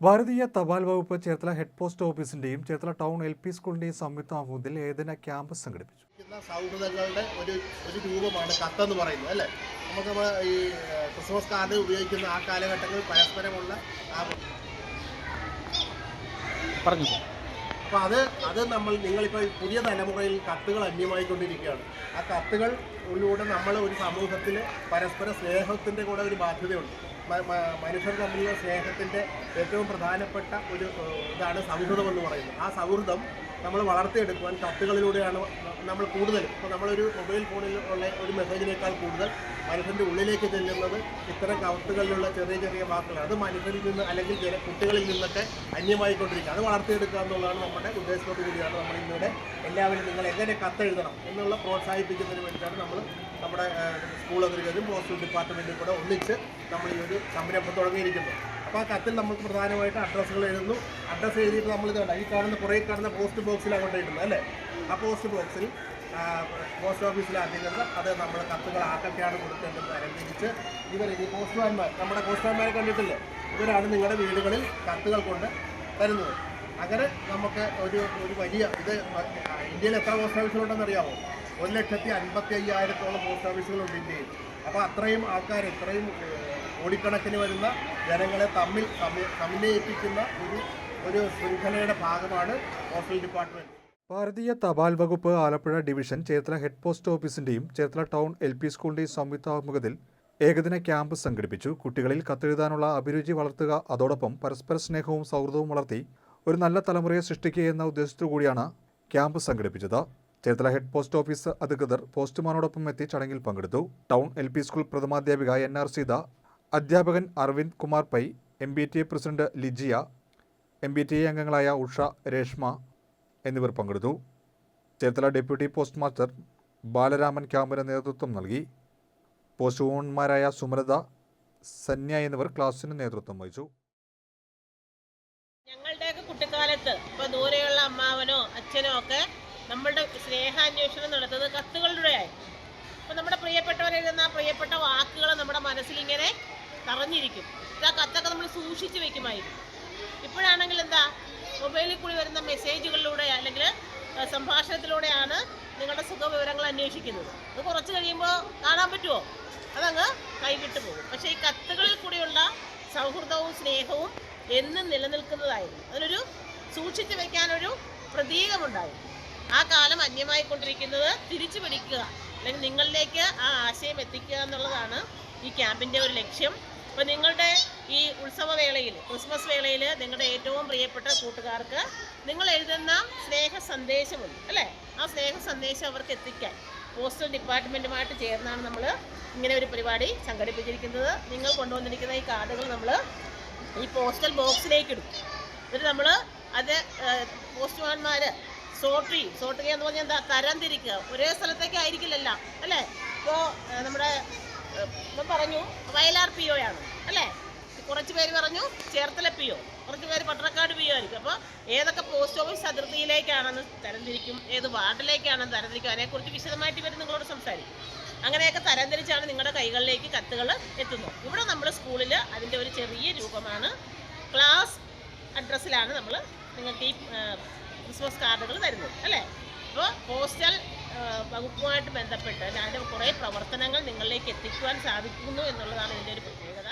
ഭാരതീയ തപാൽ വകുപ്പ് Cherthala head post ഓഫീസിന്റെയും ചേർത്തല ടൗൺ എൽ പി സ്കൂളിന്റെയും സംയുക്ത ആഭിമുഖ്യത്തിൽ ഏതിന ക്യാമ്പ് സംഘടിപ്പിച്ചു സൗഹൃദങ്ങളുടെ ഒരു ഒരു രൂപമാണ് കത്തെന്ന് പറയുന്നത് അല്ലേ? നമുക്ക് നമ്മൾ ഈ ക്രിസ്മസ് കാർഡ് ഉപയോഗിക്കുന്ന ആ കാലഘട്ടങ്ങളിൽ പരസ്പരമുള്ള ആ പറഞ്ഞു. അപ്പോൾ അത് അത് നമ്മൾ നിങ്ങളിപ്പോൾ പുതിയ തലമുറയിൽ കത്തുകൾ അന്യമായിക്കൊണ്ടിരിക്കുകയാണ്. ആ കത്തുകളിലൂടെ നമ്മൾ ഒരു സമൂഹത്തിൽ പരസ്പര സ്നേഹത്തിന്റെ കൂടെ ഒരു ബാധ്യതയുണ്ട്. മനുഷ്യർ തമ്മിലുള്ള സ്നേഹത്തിന്റെ ഏറ്റവും പ്രധാനപ്പെട്ട ഒരു ഇതാണ് സൗഹൃദം എന്ന് പറയുന്നത്. ആ സൗഹൃദം നമ്മൾ വളർത്തിയെടുക്കുവാൻ കത്തുകളിലൂടെയാണ് നമ്മൾ കൂടുതലും ഇപ്പോൾ നമ്മളൊരു മൊബൈൽ ഫോണിൽ ഉള്ള ഒരു മെസ്സേജിനേക്കാൾ കൂടുതൽ മനുഷ്യന്റെ ഉള്ളിലേക്ക് ചെല്ലുന്നത് ഇത്തരം കത്തുകളിലുള്ള ചെറിയ ചെറിയ വാക്കുകൾ അത് മനുഷ്യരിൽ നിന്ന് അല്ലെങ്കിൽ ചില കുട്ടികളിൽ നിന്നൊക്കെ അന്യമായിക്കൊണ്ടിരിക്കുക. അത് വളർത്തിയെടുക്കുക എന്നുള്ളതാണ് നമ്മുടെ ഉദ്ദേശത്തോടു കൂടിയാണ് നമ്മൾ ഇന്നിവിടെ എല്ലാവരും നിങ്ങൾ എങ്ങനെ കത്തെഴുതണം എന്നുള്ള പ്രോത്സാഹിപ്പിക്കുന്നതിന് വേണ്ടിയിട്ടാണ് നമ്മൾ നമ്മുടെ സ്കൂൾ അധികൃതരും പോസ്റ്റൽ ഡിപ്പാർട്ട്മെന്റും കൂടെ ഒന്നിച്ച് നമ്മൾ ഈ ഒരു സംരംഭം തുടങ്ങിയിരിക്കുന്നു. അപ്പോൾ ആ കത്തിൽ നമുക്ക് പ്രധാനമായിട്ട് അഡ്രസ്സുകൾ എഴുതുന്നു. അഡ്രസ്സ് എഴുതിയിട്ട് നമ്മൾ ഇതുണ്ട് ഈ കാണുന്ന കുറേ കാണുന്ന പോസ്റ്റ് ബോക്സിലാണ് കൊണ്ടിടുന്നത് അല്ലേ? ആ പോസ്റ്റ് ബോക്സിൽ പോസ്റ്റ് ഓഫീസിലെ അധികൃതർ അത് നമ്മൾ കത്തുകൾ ആർക്കൊക്കെയാണ് കൊടുക്കേണ്ടത് അനുസരിച്ച് ഇവർ ഈ പോസ്റ്റ്മാൻമാർ നമ്മുടെ പോസ്റ്റ്മാൻമാരെ കണ്ടിട്ടില്ലേ? ഇവരാണ് നിങ്ങളുടെ വീടുകളിൽ കത്തുകൾ കൊണ്ട് തരുന്നത്. അങ്ങനെ നമുക്ക് ഒരു ഒരു വലിയ ഇത് ഇന്ത്യയിൽ എത്ര പോസ്റ്റ് ഓഫീസുകളുണ്ടെന്ന് അറിയാമോ ഒരു ലക്ഷത്തി അൻപത്തി അയ്യായിരത്തോളം പോസ്റ്റ് ഓഫീസുകളുണ്ട് ഇന്ത്യയിൽ. അപ്പോൾ അത്രയും ആൾക്കാർ ഇത്രയും കോടിക്കണക്കിന് വരുന്ന ജനങ്ങളെ തമ്മിൽ സമ- സമന്വയിപ്പിക്കുന്ന ഒരു ഒരു ശൃംഖലയുടെ ഭാഗമാണ് പോസ്റ്റൽ ഡിപ്പാർട്ട്മെന്റ് ഭാരതീയ തപാൽ വകുപ്പ് Alappuzha division Cherthala head post ഓഫീസിന്റെയും Cherthala town L P സ്കൂളിന്റെയും സംയുക്താഭിമുഖത്തിൽ ഏകദിന ക്യാമ്പ് സംഘടിപ്പിച്ചു. കുട്ടികളിൽ കത്തെഴുതാനുള്ള അഭിരുചി വളർത്തുക അതോടൊപ്പം പരസ്പര സ്നേഹവും സൗഹൃദവും വളർത്തി ഒരു നല്ല തലമുറയെ സൃഷ്ടിക്കുക എന്ന ഉദ്ദേശത്തോടു കൂടിയാണ് ക്യാമ്പ് സംഘടിപ്പിച്ചത്. ചേർത്തല ഹെഡ് പോസ്റ്റ് ഓഫീസ് അധികൃതർ പോസ്റ്റ്മാനോടൊപ്പം എത്തി ചടങ്ങിൽ പങ്കെടുത്തു. ടൗൺ എൽ പി സ്കൂൾ പ്രഥമാധ്യാപിക എൻ ആർ സീത അധ്യാപകൻ Aravind Kumar Pai M B T A president Lijiya M B T A അംഗങ്ങളായ ഉഷ രേഷ്മ എന്നിവർ പങ്കെടുത്തു. Cherthala deputy post master Balaraman ക്യാമ്പിന് നേതൃത്വം നൽകി. പോസ്റ്റ് വുമൺമാരായ സുമലത സന്യ എന്നിവർ ക്ലാസ്സിന് നേതൃത്വം വഹിച്ചു. ഞങ്ങളുടെയൊക്കെ കുട്ടിക്കാലത്ത് ഇപ്പോൾ ദൂരെയുള്ള അമ്മാവനോ അച്ഛനോ ഒക്കെ നമ്മളുടെ സ്നേഹാന്വേഷണം നടത്തുന്നത് കത്തുകളിലൂടെയായി അപ്പം നമ്മുടെ പ്രിയപ്പെട്ടവരെഴുതുന്ന ആ പ്രിയപ്പെട്ട വാക്കുകൾ നമ്മുടെ മനസ്സിലിങ്ങനെ തറഞ്ഞിരിക്കും ഇത് ആ കത്തൊക്കെ നമ്മൾ സൂക്ഷിച്ച് വെക്കുമായിരുന്നു ഇപ്പോഴാണെങ്കിൽ എന്താ? മൊബൈലിൽ കൂടി വരുന്ന മെസ്സേജുകളിലൂടെ അല്ലെങ്കിൽ സംഭാഷണത്തിലൂടെയാണ് നിങ്ങളുടെ സുഖവിവരങ്ങൾ അന്വേഷിക്കുന്നത്. അത് കുറച്ച് കഴിയുമ്പോൾ കാണാൻ പറ്റുമോ? അതങ്ങ് കൈവിട്ടു പോകും. പക്ഷേ ഈ കത്തുകളിൽ കൂടിയുള്ള സൗഹൃദവും സ്നേഹവും എന്നും നിലനിൽക്കുന്നതായിരുന്നു. അതിനൊരു സൂക്ഷിച്ചു വയ്ക്കാനൊരു പ്രതീകമുണ്ടായിരുന്നു. ആ കാലം അന്യമായിക്കൊണ്ടിരിക്കുന്നത് തിരിച്ചു പിടിക്കുക അല്ലെങ്കിൽ നിങ്ങളിലേക്ക് ആ ആശയം എത്തിക്കുക എന്നുള്ളതാണ് ഈ ക്യാമ്പിന്റെ ഒരു ലക്ഷ്യം. അപ്പോൾ നിങ്ങളുടെ ഈ ഉത്സവ വേളയിൽ ക്രിസ്മസ് വേളയിൽ നിങ്ങളുടെ ഏറ്റവും പ്രിയപ്പെട്ട കൂട്ടുകാർക്ക് നിങ്ങൾ എഴുതുന്ന സ്നേഹ സന്ദേശമുണ്ട് അല്ലേ? ആ സ്നേഹ സന്ദേശം അവർക്ക് എത്തിക്കാൻ പോസ്റ്റൽ ഡിപ്പാർട്ട്മെന്റുമായിട്ട് ചേർന്നാണ് നമ്മൾ ഇങ്ങനെ ഒരു പരിപാടി സംഘടിപ്പിച്ചിരിക്കുന്നത്. നിങ്ങൾ കൊണ്ടുവന്നിരിക്കുന്ന ഈ കാർഡുകൾ നമ്മൾ ഈ പോസ്റ്റൽ ബോക്സിലേക്ക് ഇടും. എന്നിട്ട് നമ്മൾ അത് പോസ്റ്റ്മാൻമാർ സോർട്ട് ചെയ്യും സോട്ട് ചെയ്യുക എന്ന് പറഞ്ഞാൽ എന്താ തരം തിരിക്കുക ഒരേ സ്ഥലത്തേക്ക് ആയിരിക്കില്ലല്ലോ അല്ലേ? ഇപ്പോൾ നമ്മുടെ ഇപ്പം പറഞ്ഞു വയലാർ പി ആണ് അല്ലേ? കുറച്ച് പേര് പറഞ്ഞു ചേർത്തല പി ഒ കുറച്ച് പേര് പട്ടണക്കാട് പി ഒ ആയിരിക്കും. അപ്പോൾ ഏതൊക്കെ പോസ്റ്റ് ഓഫീസ് അതിർത്തിയിലേക്കാണെന്ന് തരംതിരിക്കും ഏത് വാർഡിലേക്കാണെന്ന് തരംതിരിക്കും അതിനെക്കുറിച്ച് വിശദമായിട്ട് ഇവർ നിങ്ങളോട് സംസാരിക്കും. അങ്ങനെയൊക്കെ തരംതിരിച്ചാണ് നിങ്ങളുടെ കൈകളിലേക്ക് കത്തുകൾ എത്തുന്നത്. ഇവിടെ നമ്മൾ സ്കൂളിൽ അതിന്റെ ഒരു ചെറിയ രൂപമാണ്. ക്ലാസ് അഡ്രസ്സിലാണ് നമ്മൾ നിങ്ങൾക്ക് ഈ ക്രിസ്മസ് കാർഡുകൾ തരുന്നത് അല്ലേ? അപ്പോൾ പോസ്റ്റൽ വകുപ്പുമായിട്ട് ബന്ധപ്പെട്ട് അതിന്റെ കുറേ പ്രവർത്തനങ്ങൾ നിങ്ങളിലേക്ക് എത്തിക്കുവാൻ സാധിക്കുന്നു എന്നുള്ളതാണ് ഇതിന്റെ ഒരു പ്രത്യേകത.